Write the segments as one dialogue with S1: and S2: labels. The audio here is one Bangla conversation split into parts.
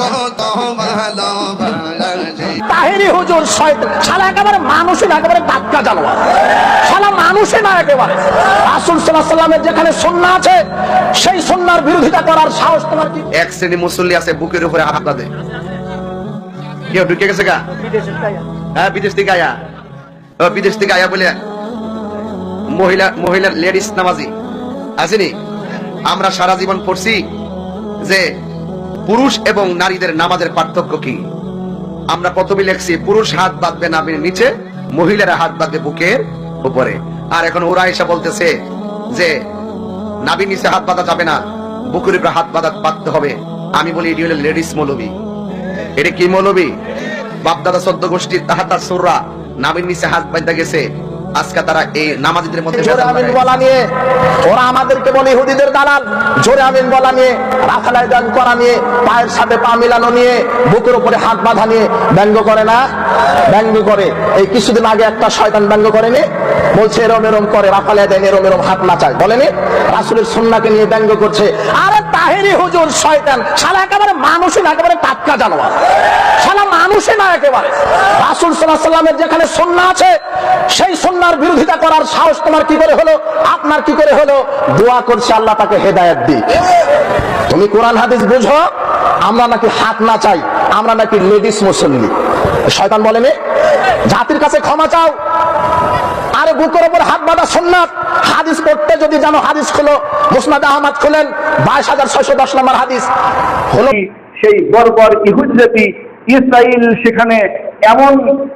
S1: কত ভালোবাসি।
S2: তাহেরি হুজুর শালা একেবারে মানুষই না একেবারে জানোয়ার। শালা মানুষই না একেবারে। রাসূল সাল্লাল্লাহু সাল্লামের যেখানে সুন্নাহ আছে সেই বিরোধিতা করার সাহস তোমার কি?
S3: এক শ্রেণি মুসল্লি আছে বুকের উপরে হাত কেউ ঢুকে গেছে গা? হ্যাঁ বিদেশ থেকে আয়া। ও, বিদেশ থেকে আয়া বলে মহিলা মহিলা লেডিস নামাজি। আসেনি? আমরা সারা জীবন পড়ছি যে পুরুষ এবং নারীদের নামাজের পার্থক্য কি? আমরা প্রথমে লিখছি, পুরুষ হাত বাঁধবে নামের নিচে, মহিলারা হাত বাঁধবে বুকের উপরে। আর এখন ওরা এসে বলতেছে যে, নাবির নিচে হাত বাঁধা যাবে না, বুকের উপরে হাত বাঁধা বাঁধতে হবে। আমি বলি, এটি হলো লেডিস মৌলবি। এটা কি মৌলবি? বাপদাদা সদ্য গোষ্ঠীর তাহাতা সুররা নাবির নিচে হাত বাঁধা গেছে আজকে তারা এই নামাজিদের মধ্যে
S2: জোরে আমিন বলা নিয়ে ওরা আমাদেরকে বলে ইহুদিদের দালাল। জোরে আমিন বলা নিয়ে রাফালাই দান করা নিয়ে পায়ের সাথে পা মিলানো নিয়ে বুকের উপরে হাত বাঁধা নিয়ে ব্যঙ্গ করে না? ব্যঙ্গ করে। এই কিছুদিন আগে একটা শয়তান ব্যঙ্গ করেনি? বলছে এরম এরম করে রাফালাই দেন এরম এরম হাত নাচায়। বলেনি? রাসুলের সুন্নাকে নিয়ে ব্যঙ্গ করছে। আরে তাহেরি হুজুর শয়তান। শালা একেবারে মানুষই না একেবারে টাটকা জানোয়ার। শালা মানুষই না একেবারে। রাসুল সাল্লাহ সাল্লামের যেখানে সুন্নাহ আছে সেই সুন্নার বিরোধিতা করার সাহস তোমার কি করে হলো? আপনার কি করে হলো? দোয়া করছে আল্লাহ তাকে হেদায়েত দিক। তুমি কোরআন হাদিস বুঝো, আমরা নাকি হাত না চাই, আমরা নাকি লেডিস মুসল্লি শয়তান বলেনি জাতির কাছে ক্ষমা চাও। আরে বুকের ওপর হাত বাঁধা সুন্নাত। হাদিস পড়তে যদি জানো, হাদিস খোলো। মুসনাদ আহমদ খোলেন, বাইশ হাজার ছয়শো দশ নম্বর হাদিস। হলো
S4: সেই বর্বর ইহুদ জাতি ইসরায়েল সেখানে এমন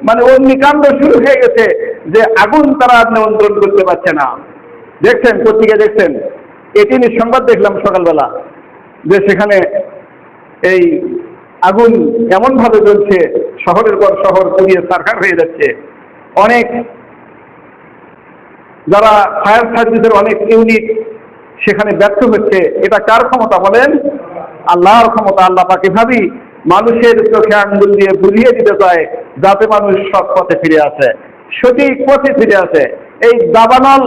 S4: মানে অগ্নিকাণ্ড শুরু হয়ে গেছে যে আগুন তারা নিয়ন্ত্রণ করতে পারছে না। দেখছেন পত্রিকা দেখছেন? এটি নিয়ে সংবাদ দেখলাম সকালবেলা যে সেখানে এই আগুন এমন ভাবে জ্বলছে, শহরের পর শহর পুড়িয়ে সারখার হয়ে যাচ্ছে। অনেক যারা ফায়ার সার্ভিসের অনেক ইউনিট সেখানে ব্যর্থ হচ্ছে, এটা কার ক্ষমতা বলেন? আল্লাহর ক্ষমতা, আল্লাহ পাক এভাবেই মানুষের চোখে আঙ্গুল দিয়ে বুঝিয়ে দিতে চায়, যাতে মানুষ সৎ পথে ফিরে আসে, সঠিক পথে ফিরে আসে। এই দাবানল,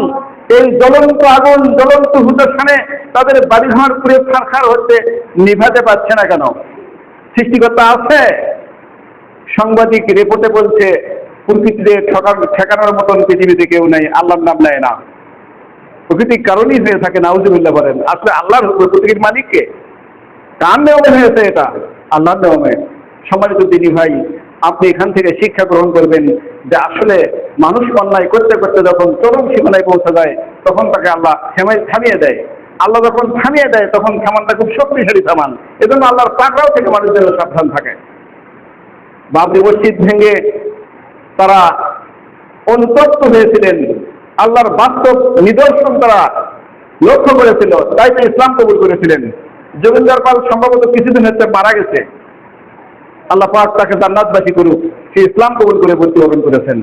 S4: এই জ্বলন্ত আগুন, জ্বলন্ত হুদস্থানে তাদের বাড়িঘর পুড়ে ফারখার হচ্ছে নিভাতে পারছে না কেন? সৃষ্টিকর্তা আছে? সাংবাদিক রিপোর্টে বলছে, প্রকৃতিতে ঠেকানোর মতন পৃথিবীতে কেউ নেই, আল্লাহর নাম নেয় না। প্রকৃতির কারণেই হয়ে থাকে, নাউজুবিল্লাহ বলেন। আসলে আল্লাহর প্রকৃতির মালিককে কার নিয়মে হয়েছে এটা? আল্লাহর নিয়মে সম্মানিত দিনী ভাই, আপনি এখান থেকে শিক্ষা গ্রহণ করবেন যে আসলে মানুষ অন্যায় করতে করতে যখন চরম সীমানায় পৌঁছে যায়, তখন তাকে আল্লাহ থেমে থামিয়ে দেয়। আল্লাহ যখন থামিয়ে দেয়, তখন থামানটা খুব শক্তিশালী থামান এজন্য আল্লাহর পাকড়াও থেকে মানুষ যেন সাবধান থাকে। বাবরি মসজিদ ভেঙে তারা অনুতপ্ত হয়েছিলেন। আল্লাহর বাস্তব নিদর্শন তারা লক্ষ্য করেছিল, তাই তো ইসলাম কবুল করেছিলেন। যোগেন্দ্র পাল সম্ভবত কিছুদিন হচ্ছে মারা গেছে। আল্লাহ পাক তাকে জান্নাতবাসী করুক, সে ইসলাম কবুল করে ভর্তি মৃত্যুবরণ করেছেন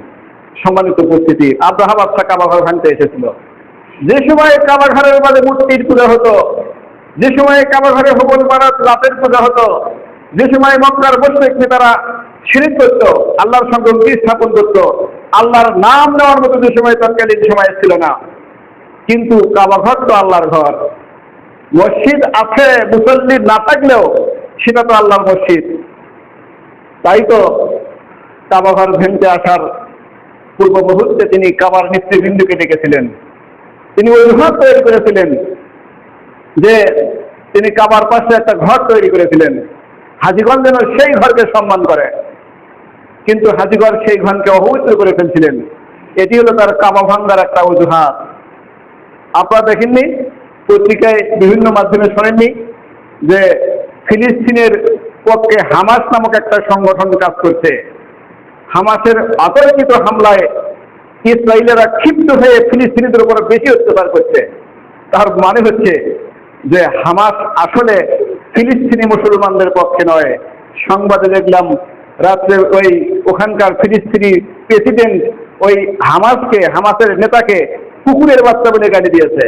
S4: সম্মানিত উপস্থিতি, আব্রাহাম আচ্ছা কাবাঘর ভাঙতে এসেছিল। যে সময় কাবাঘরের মাঝে মূর্তির পূজা হতো, যে সময় কাবাঘরে হবল মারাত রাতের পূজা হতো, যে সময় মক্কার বৈশ্বিক নেতারা শিরিক করত, আল্লাহর সঙ্গে স্থাপন করত, আল্লাহর নাম নেওয়ার মতো যে সময় তৎকালীন সময় ছিল না। কিন্তু কাবাঘর তো আল্লাহর ঘর। মসজিদ আছে, মুসল্লি না থাকলেও সেটা তো আল্লাহর মসজিদ। তাই তো কাবাঘর ভেঙতে আসার পূর্ব মুহূর্তে তিনি কাবার নেতৃবৃন্দকে ডেকেছিলেন। তিনি অজুহাত তৈরি করেছিলেন যে তিনি কাবার পাশে একটা ঘর তৈরি করেছিলেন। হাজিগঞ্জ যেন সেই ঘরকে সম্মান করে। কিন্তু হাজিগর সেই ঘরকে অপবিত্র করে ফেলছিলেন। এটি হলো তার কাবা ভাঙ্গার একটা অজুহাত। আপনারা দেখেননি? পত্রিকায় বিভিন্ন মাধ্যমে শোনেননি যে ফিলিস্তিনের পক্ষে হামাস নামক একটা সংগঠন কাজ করছে। হামাসের অতর্কিত হামলায় ইসরায়েলেরা ক্ষিপ্ত হয়ে ফিলিস্তিনিদের উপর বেশি অত্যাচার করছে। তার মানে হচ্ছে যে হামাস আসলে ফিলিস্তিনি মুসলমানদের পক্ষে নয়। সংবাদে দেখলাম রাত্রে ওই ওখানকার ফিলিস্তিনি প্রেসিডেন্ট ওই হামাসকে, হামাসের নেতাকে কুকুরের বাচ্চা বলে গাড়ি দিয়েছে।